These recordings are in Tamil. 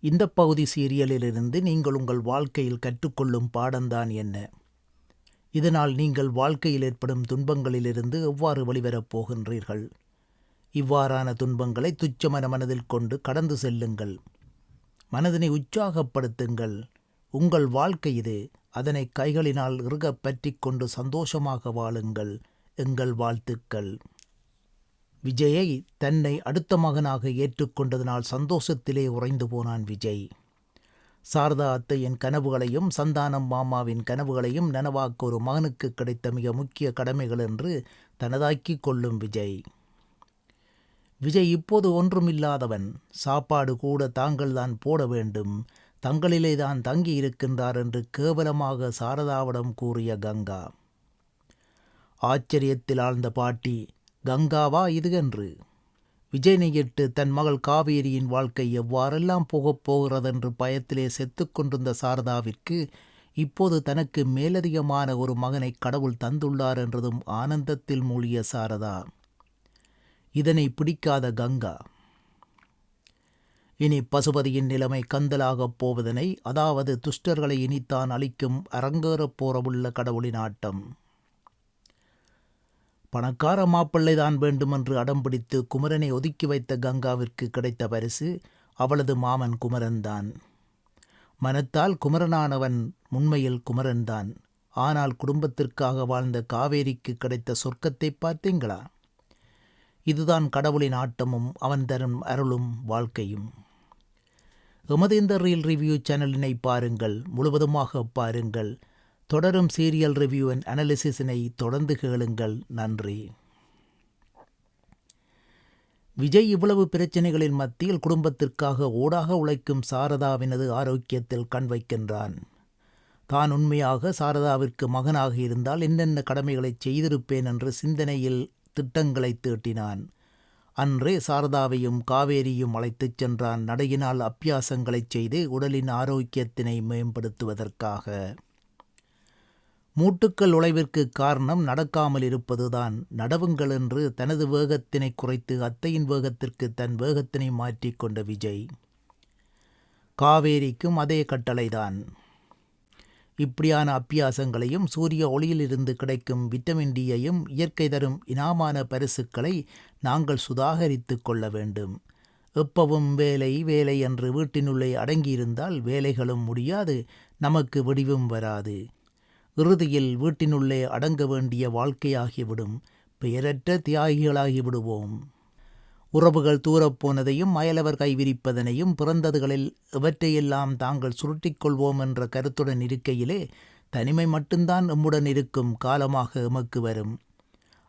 இந்த பகுதி சீரியலிலிருந்து நீங்கள் உங்கள் வாழ்க்கையில் கற்றுக்கொள்ளும் பாடம்தான் என்ன? இதனால் நீங்கள் வாழ்க்கையில் ஏற்படும் துன்பங்களிலிருந்து எவ்வாறு வெளிவரப் போகின்றீர்கள்? இவ்வாறான துன்பங்களை துச்சமன மனதில் கொண்டு கடந்து செல்லுங்கள். மனதினை உற்சாகப்படுத்துங்கள். உங்கள் வாழ்க்கை இது. அதனை கைகளினால் இறுகப் பற்றிக் கொண்டு சந்தோஷமாக வாழுங்கள். எங்கள் வாழ்த்துக்கள். விஜயை தன்னை அடுத்த மகனாக ஏற்றுக்கொண்டதனால் சந்தோஷத்திலே உறைந்து போனான் விஜய். சாரதா அத்தையின் கனவுகளையும் சந்தானம் மாமாவின் கனவுகளையும் நனவாக்க ஒரு மகனுக்கு கிடைத்த மிக முக்கிய கடமைகள் என்று தனதாக்கிக் கொள்ளும் விஜய். விஜய் இப்போது ஒன்றுமில்லாதவன். சாப்பாடு கூட தாங்கள்தான் போட வேண்டும். தங்களிலே தான் தங்கி இருக்கின்றார் என்று கேவலமாக சாரதாவிடம் கூறிய கங்கா. ஆச்சரியத்தில் ஆழ்ந்த பாட்டி கங்காவா இது என்று. விஜயனையிட்டு தன் மகள் காவேரியின் வாழ்க்கை எவ்வாறெல்லாம் போகப் போகிறதென்று பயத்திலே செத்துக்கொண்டிருந்த சாரதாவிற்கு இப்போது தனக்கு மேலதிகமான ஒரு மகனை கடவுள் தந்துள்ளார் என்றதும் ஆனந்தத்தில் மூழ்கிய சாரதா. இதனை பிடிக்காத கங்கா. இனி பசுபதியின் நிலைமை கந்தலாகப் போவதனை அதாவது துஷ்டர்களை இனித்தான் அளிக்கும் அரங்கேறப் போறவுள்ள கடவுளின் ஆட்டம். பணக்கார மாப்பிள்ளை தான் வேண்டுமென்று அடம்பிடித்து குமரனை ஒதுக்கி வைத்த கங்காவிற்கு கிடைத்த பரிசு அவளது மாமன் குமரன்தான். மனத்தால் குமரனானவன் உண்மையில் குமரன்தான். ஆனால் குடும்பத்திற்காக வாழ்ந்த காவேரிக்கு கிடைத்த சொர்க்கத்தை பார்த்தீங்களா? இதுதான் கடவுளின் ஆட்டமும் அவன் தரும் அருளும் வாழ்க்கையும். எமது இந்த ரீல் ரிவ்யூ சேனலினை பாருங்கள் முழுவதுமாக பாருங்கள். தொடரும் சீரியல் ரிவ்யூ அண்ட் அனாலிசிஸினை தொடர்ந்து கேளுங்கள். நன்றி. விஜய் இவ்வளவு பிரச்சனைகளின் மத்தியில் குடும்பத்திற்காக ஓடாக உழைக்கும் சாரதாவினது ஆரோக்கியத்தில் கண் வைக்கின்றான். தான் உண்மையாக சாரதாவிற்கு மகனாக இருந்தால் என்னென்ன கடமைகளை செய்திருப்பேன் என்று சிந்தனையில் திட்டங்களை தீட்டினான். அன்றே சாரதாவையும் காவேரியும் அழைத்துச் சென்றான். நடையினால் அப்பியாசங்களைச் செய்து உடலின் ஆரோக்கியத்தினை மேம்படுத்துவதற்காக. மூட்டுக்கள் உழைவிற்கு காரணம் நடக்காமல் இருப்பதுதான் நடவுங்கள் என்று தனது வேகத்தினை குறைத்து அத்தையின் வேகத்திற்கு தன் வேகத்தினை மாற்றிக்கொண்ட விஜய். காவேரிக்கும் அதே கட்டளைதான். இப்படியான அப்பியாசங்களையும் சூரிய ஒளியிலிருந்து கிடைக்கும் விட்டமின் டியையும் இயற்கை தரும் இனாமான பரிசுக்களை நாங்கள் சுதாகரித்து கொள்ள வேண்டும். எப்பவும் வேலை வேலை என்று வீட்டினுள்ளே அடங்கியிருந்தால் வேலைகளும் முடியாது நமக்கு விடிவும் வராது. இறுதியில் வீட்டினுள்ளே அடங்க வேண்டிய வாழ்க்கையாகிவிடும். பெயரற்ற தியாகிகளாகி விடுவோம். உறவுகள் தூரப்போனதையும் அயலவர் கைவிரிப்பதனையும் பிறந்ததுகளில் இவற்றையெல்லாம் தாங்கள் சுருட்டிக் கொள்வோம் என்ற கருத்துடன் இருக்கையிலே தனிமை மட்டும்தான் எம்முடன் இருக்கும் காலமாக எமக்கு வரும்.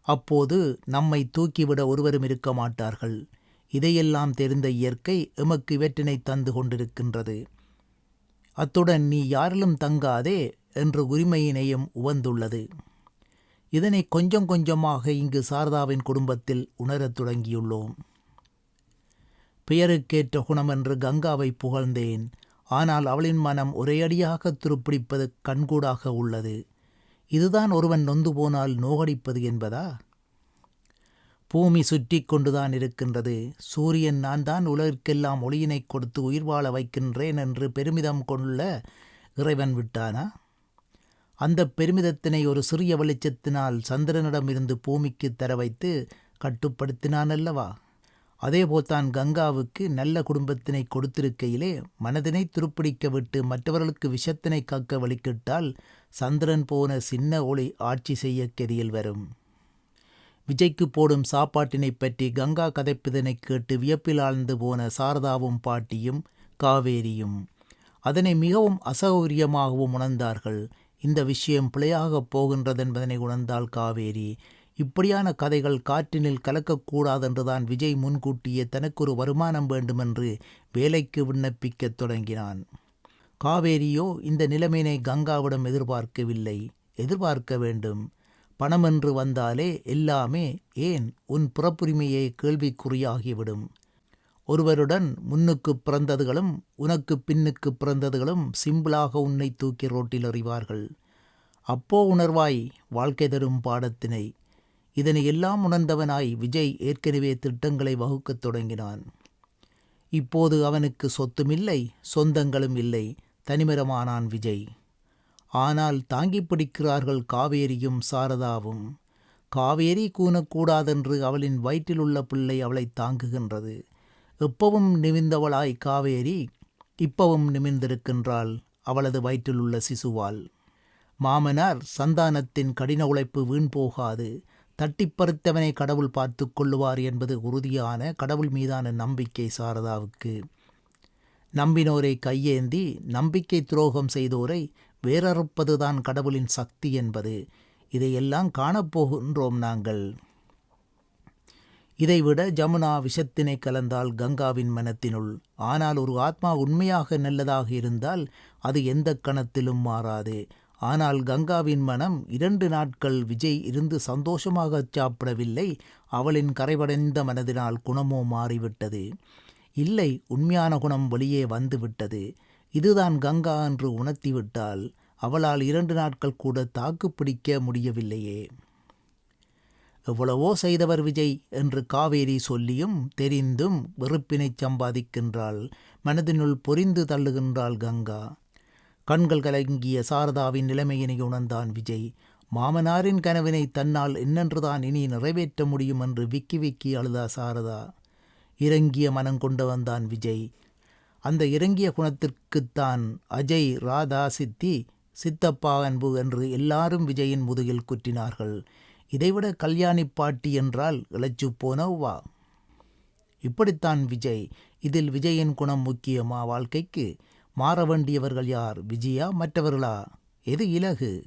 அப்போது நம்மை தூக்கிவிட ஒருவரும் இருக்க மாட்டார்கள். இதையெல்லாம் தெரிந்த இயற்கை எமக்கு இவற்றினை தந்து கொண்டிருக்கின்றது. அத்துடன் நீ யாரிலும் தங்காதே என்ற உரிமையினையும் உவந்துள்ளது. இதனை கொஞ்சம் கொஞ்சமாக இங்கு சாரதாவின் குடும்பத்தில் உணரத் தொடங்கியுள்ளோம். பெயருக்கேற்ற குணம் என்று கங்காவை புகழ்ந்தேன். ஆனால் அவளின் மனம் ஒரேயடியாக துருப்பிடிப்பது கண்கூடாக உள்ளது. இதுதான் ஒருவன் நொந்து போனால் நோகடிப்பது என்பதா? பூமி சுற்றி கொண்டுதான் இருக்கின்றது. சூரியன் நான் தான் உலகிற்கெல்லாம் ஒளியினை கொடுத்து உயிர் வாழ வைக்கின்றேன் என்று பெருமிதம் கொள்ள இறைவன் விட்டானா? அந்த பெருமிதத்தினை ஒரு சிறிய வெளிச்சத்தினால் சந்திரனிடம் இருந்து பூமிக்கு தர வைத்து கட்டுப்படுத்தினான் அல்லவா அதேபோல்தான் கங்காவுக்கு நல்ல குடும்பத்தினை கொடுத்திருக்கையிலே மனதினை துருப்பிடிக்க விட்டு மற்றவர்களுக்கு விஷத்தினை காக்க வழிக்கிட்டால் சந்திரன் போன சின்ன ஒளி ஆட்சி செய்ய கெதியில் வரும். விஜய்க்கு போடும் சாப்பாட்டினை பற்றி கங்கா கதைப்பதனை கேட்டு வியப்பில் ஆழ்ந்து போன சாரதாவும் பாட்டியும் காவேரியும் அதனை மிகவும் அசௌகரியமாகவும் உணர்ந்தார்கள். இந்த விஷயம் பிழையாகப் போகின்றதென்பதனை உணர்ந்தால் காவேரி இப்படியான கதைகள் காற்றினில் கலக்கக்கூடாதென்றுதான் விஜய் முன்கூட்டியே தனக்கொரு வருமானம் வேண்டுமென்று வேலைக்கு விண்ணப்பிக்கத் தொடங்கினான். காவேரியோ இந்த நிலைமையினை கங்காவிடம் எதிர்பார்க்கவில்லை. எதிர்பார்க்க வேண்டும். பணமென்று வந்தாலே எல்லாமே ஏன் உன் புறப்புரிமையே கேள்விக்குறியாகிவிடும். ஒருவருடன் முன்னுக்கு பிறந்ததுகளும் உனக்கு பின்னுக்கு பிறந்ததுகளும் சிம்பிளாக உன்னை தூக்கி ரோட்டில் எறிவார்கள். அப்போ உணர்வாய் வாழ்க்கை தரும் பாடத்தினை. இதனை எல்லாம் உணர்ந்தவனாய் விஜய் ஏற்கனவே திட்டங்களை வகுக்கத் தொடங்கினான். இப்போது அவனுக்கு சொத்துமில்லை சொந்தங்களும் இல்லை தனிமரமானான் விஜய். ஆனால் தாங்கிப் பிடிக்கிறார்கள் காவேரியும் சாரதாவும். காவேரி கூனக்கூடாதென்று அவளின் வயிற்றிலுள்ள பிள்ளை அவளை தாங்குகின்றது. எப்பவும் நிமிர்ந்தவளாய் காவேரி இப்பவும் நிமிர்ந்திருக்கின்றாள் அவளது வயிற்றிலுள்ள சிசுவால். மாமனார் சந்தானத்தின் கடின உழைப்பு வீண் போகாது தட்டிப்பறித்தவனை கடவுள் பார்த்து கொள்ளுவார் என்பது உறுதியான கடவுள் மீதான நம்பிக்கை சாரதாவுக்கு. நம்பினோரை கையேந்தி நம்பிக்கை துரோகம் செய்தோரை வேறறுப்பதுதான் கடவுளின் சக்தி என்பது. இதையெல்லாம் காணப்போகின்றோம் நாங்கள். இதைவிட ஜமுனா விஷத்தினை கலந்தால் கங்காவின் மனத்தினுள். ஆனால் ஒரு ஆத்மா உண்மையாக நல்லதாக இருந்தால் அது எந்த கணத்திலும் மாறாது. ஆனால் கங்காவின் மனம் இரண்டு நாட்கள் விஜய் இருந்து சந்தோஷமாக சாப்பிடவில்லை அவளின் கரைபடைந்த மனதினால் குணமோ மாறிவிட்டது. இல்லை உண்மையான குணம் வெளியே வந்துவிட்டது. இதுதான் கங்கா என்று உணர்த்திவிட்டால் அவளால் இரண்டு நாட்கள் கூட தாக்கு பிடிக்க முடியவில்லையே. எவ்வளவோ செய்தவர் விஜய் என்று காவேரி சொல்லியும் தெரிந்தும் வெறுப்பினைச் சம்பாதிக்கின்றாள். மனதினுள் பொரிந்து தள்ளுகின்றாள் கங்கா. கண்கள் கலங்கிய சாரதாவின் நிலைமையினை உணர்ந்தான் விஜய். மாமனாரின் கனவினை தன்னால் என்னென்றுதான் இனி நிறைவேற்ற முடியும் என்று விக்கி விக்கி அழுதா சாரதா. இறங்கிய மனம் கொண்டு வந்தான் விஜய். அந்த இறங்கிய குணத்திற்குத்தான் அஜய் ராதா சித்தி சித்தப்பா அன்பு என்று எல்லாரும் விஜயின் முதுகில் குற்றினார்கள். இதைவிட கல்யாணி பாட்டி என்றால் இழைச்சு போனவா இப்படித்தான் விஜய். இதில் விஜயின் குணம் முக்கியமா வாழ்க்கைக்கு? மாற வேண்டியவர்கள் யார்? விஜயா மற்றவர்களா? எது இலகு?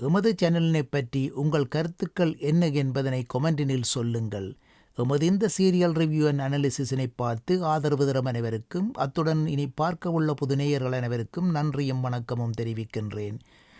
எமது சேனலினை பற்றி உங்கள் கருத்துக்கள் என்ன என்பதனை கொமெண்டினில் சொல்லுங்கள். எமது இந்த சீரியல் ரிவ்யூ அண்ட் அனாலிசிஸினை பார்த்து ஆதரவு தரும் அனைவருக்கும் அத்துடன் இனி பார்க்க உள்ள புதுநேயர்கள் அனைவருக்கும் நன்றியும் வணக்கமும் தெரிவிக்கின்றேன்.